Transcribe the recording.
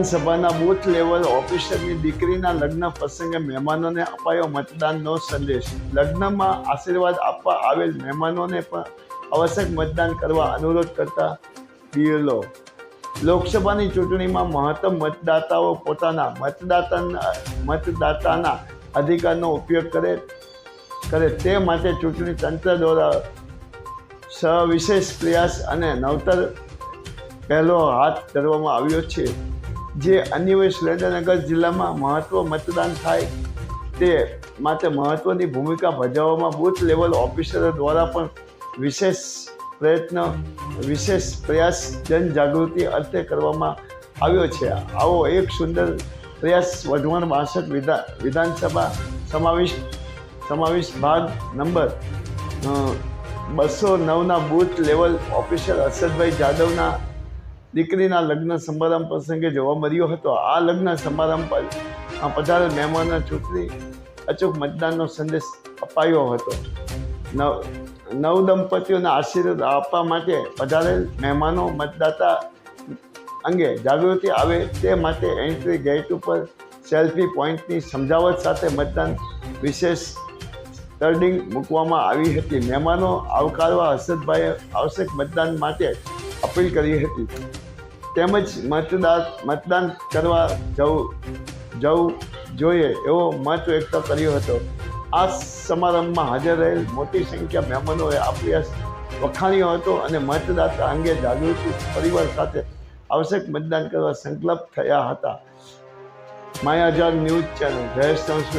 લોકસભાના booth level ઓફિસરની દીકરીના લગ્ન પ્રસંગે મહેમાનોને અપાયો મતદાનનો સંદેશ. લગ્નમાં આશીર્વાદ આપવા આવેલ મહેમાનોને પણ આવશ્યક મતદાન કરવા અનુરોધ કરતા બીએલઓ લોકસભાની ચૂંટણીમાં મહત્તમ મતદાતાઓ પોતાના મતદાતાના મતદાતાના અધિકારનો ઉપયોગ કરે કરે તે માટે ચૂંટણી તંત્ર દ્વારા સવિશેષ પ્રયાસ અને નવતર પહેલો હાથ ધરવામાં આવ્યો છે. જે અન્ય સુરેન્દ્રનગર જિલ્લામાં મહત્વ મતદાન થાય તે માટે મહત્વની ભૂમિકા ભજવવામાં બૂથ લેવલ ઓફિસરો દ્વારા પણ વિશેષ પ્રયત્ન, વિશેષ પ્રયાસ જનજાગૃતિ અર્થે કરવામાં આવ્યો છે. આવો એક સુંદર પ્રયાસ વઢવાણ બાસઠ વિધા, વિધાનસભા સમાવિષ્ટ સમાવિષ્ટ ભાગ નંબર બસો નવના બૂથ લેવલ ઓફિસર હર્ષદભાઈ જાદવના દીકરીના લગ્ન સમારંભ પ્રસંગે જોવા મળ્યો હતો. આ લગ્ન સમારંભ પર પધારેલ મહેમાનોને ચૂંટણી અચૂક મતદાનનો સંદેશ અપાયો હતો. નવ નવ દંપતીઓને આશીર્વાદ આપવા માટે પધારેલ મહેમાનો મતદાતા અંગે જાગૃતિ આવે તે માટે એન્ટ્રી ગેટ ઉપર સેલ્ફી પોઈન્ટની સમજાવટ સાથે મતદાન વિશેષ ટર્ડિંગ મૂકવામાં આવી હતી. મહેમાનો આવકારવા હર્ષદભાઈએ આવશ્યક મતદાન માટે અપીલ કરી હતી. તેમજ મતદાર મતદાન કરવા જવું જવું જોઈએ એવો મત વ્યક્ત કર્યો હતો. આ સમારંભમાં હાજર રહેલ મોટી સંખ્યા મહેમાનોએ આ વખાણ્યો હતો અને મતદાતા અંગે જાગૃતિ પરિવાર સાથે આવશ્યક મતદાન કરવા સંકલ્પ થયા હતા. માયાજાર ન્યૂઝ ચેનલ, જયેશ સંસ્કૃત